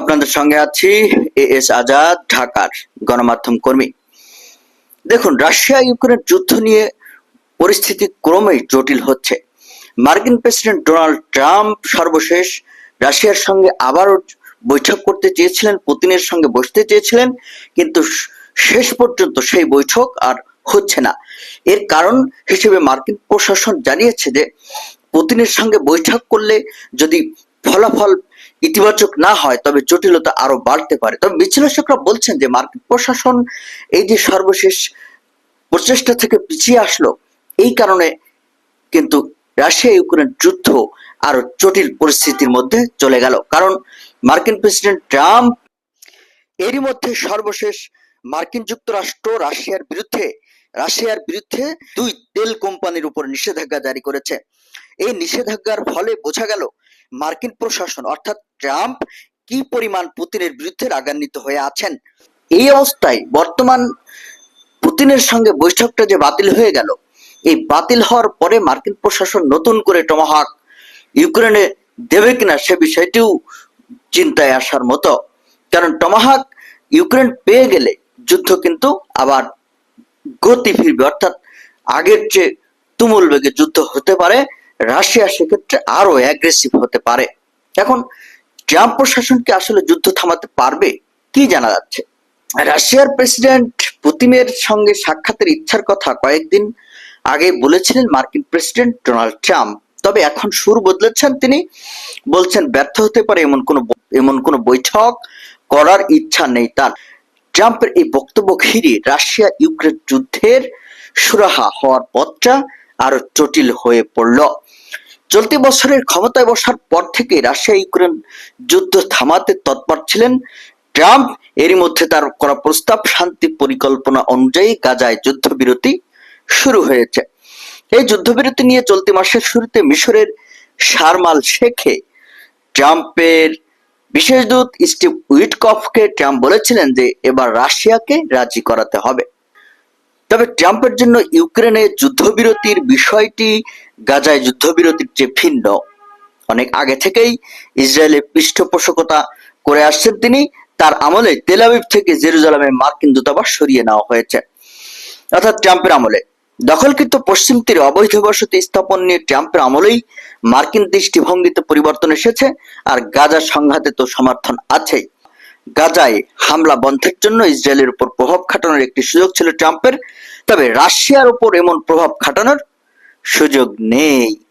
আপনাদের সঙ্গে আছি এ এস আজাদ, ঢাকার গণমাধ্যম কর্মী। দেখুন, রাশিয়া ইউক্রেন যুদ্ধ নিয়ে পরিস্থিতি ক্রমেই জটিল হচ্ছে। মার্কিন প্রেসিডেন্ট ডোনাল্ড ট্রাম্প সর্বশেষ রাশিয়ার সঙ্গে আবারও বৈঠক করতে চেয়েছিলেন, পুতিনের সঙ্গে বসতে চেয়েছিলেন, কিন্তু শেষ পর্যন্ত সেই বৈঠক আর হচ্ছে না। এর কারণ হিসেবে মার্কিন প্রশাসন জানিয়েছে যে, পুতিনের সঙ্গে বৈঠক করলে যদি ফলাফল ইতিবাচক না হয়, তবে জটিলতা আরও বাড়তে পারে। তবে বিশ্লেষকরা বলছেন যে মার্কিন প্রশাসন এই যে সর্বশেষ প্রচেষ্টা থেকে পিছিয়ে আসলো, এই কারণে কিন্তু রাশিয়া ইউক্রেন যুদ্ধ আরও জটিল পরিস্থিতির মধ্যে চলে গেল। কারণ মার্কিন প্রেসিডেন্ট ট্রাম্প এরই মধ্যে সর্বশেষ মার্কিন যুক্তরাষ্ট্র রাশিয়ার বিরুদ্ধে রাশিয়ার বিরুদ্ধে দুই তেল কোম্পানির উপর নিষেধাজ্ঞা জারি করেছে। এই নিষেধাজ্ঞার ফলে বোঝা গেল মার্কিন প্রশাসন, অর্থাৎ ট্রাম্প কি পরিমাণ পুতিনের বিরুদ্ধে রাগান্বিত হয়ে আছেন? এই অবস্থায় বর্তমান পুতিনের সঙ্গে বৈঠকটা যে বাতিল হয়ে গেল, এই বাতিল হওয়ার পরে মার্কিন প্রশাসন নতুন করে টমাহাক ইউক্রেনে দেবে কিনা সে বিষয়টিও চিন্তায় আসার মতো। কারণ টমাহাক ইউক্রেন পেয়ে গেলে যুদ্ধ কিন্তু আবার গতি ফিরবে, অর্থাৎ আগের চেয়ে তুমুল বেগে যুদ্ধ হতে পারে। রাশিয়া সেক্ষেত্রে আরও অ্যাগ্রেসিভ হতে পারে। এখন ট্রাম্প প্রশাসন কি আসলে যুদ্ধ থামাতে পারবে? কি জানা যাচ্ছে? রাশিয়ার প্রেসিডেন্ট পুতিনের সঙ্গে সাক্ষাতের ইচ্ছার কথা কয়েকদিন আগে বলেছিলেন মার্কিন প্রেসিডেন্ট ডোনাল্ড ট্রাম্প। তবে এখন সুর বদলেছেন তিনি। বলছেন, ব্যর্থ হতে পারে এমন কোনো এমন কোনো বৈঠক করার ইচ্ছা নেই তার। ট্রাম্পের এই বক্তব্য ঘিরে রাশিয়া ইউক্রেন যুদ্ধের সুরাহা হওয়ার পথটা আরও জটিল হয়ে পড়ল। চলতি বছরের ক্ষমতায় বসার পর থেকে রাশিয়া ইউক্রেন যুদ্ধ থামাতে তৎপর ছিলেন। ট্রাম্প এরই মধ্যে তার করা প্রস্তাব শান্তি পরিকল্পনা অনুযায়ী গাজায় যুদ্ধবিরতি শুরু হয়েছে। এই যুদ্ধবিরতি নিয়ে চলতি মাসের শুরুতে মিশরের শারমাল শেখে। ট্রাম্পের বিশেষ দূত স্টিভ উইটকফকে ট্রাম্প বলেছিলেন যে এবার রাশিয়াকে রাজি করাতে হবে। তবে ট্রাম্পের জন্য ইউক্রেনে যুদ্ধবিরতির বিষয়টি গাজায় যুদ্ধবিরতির চেয়ে ভিন্ন। অনেক আগে থেকেই ইসরায়েলের পৃষ্ঠপোষকতা করে আসছেন তিনি। তার আমলে তেল আবিব থেকে জেরুজালেমে মার্কিন দূতাবাস সরিয়ে নেওয়া হয়েছে। অর্থাৎ ট্রাম্পের আমলে। দখলকৃত পশ্চিম তীরে অবৈধ বসতি স্থাপন নিয়ে ট্রাম্পের আমলেই মার্কিন দৃষ্টিভঙ্গিতে পরিবর্তন এসেছে। আর গাজা সংঘাতে তো সমর্থন আছেই। গাজায় হামলা বন্ধের জন্য ইসরায়েলের উপর প্রভাব খাটানোর একটি সুযোগ ছিল ট্রাম্পের, তবে রাশিয়ার উপর এমন প্রভাব খাটানোর সুযোগ নেই।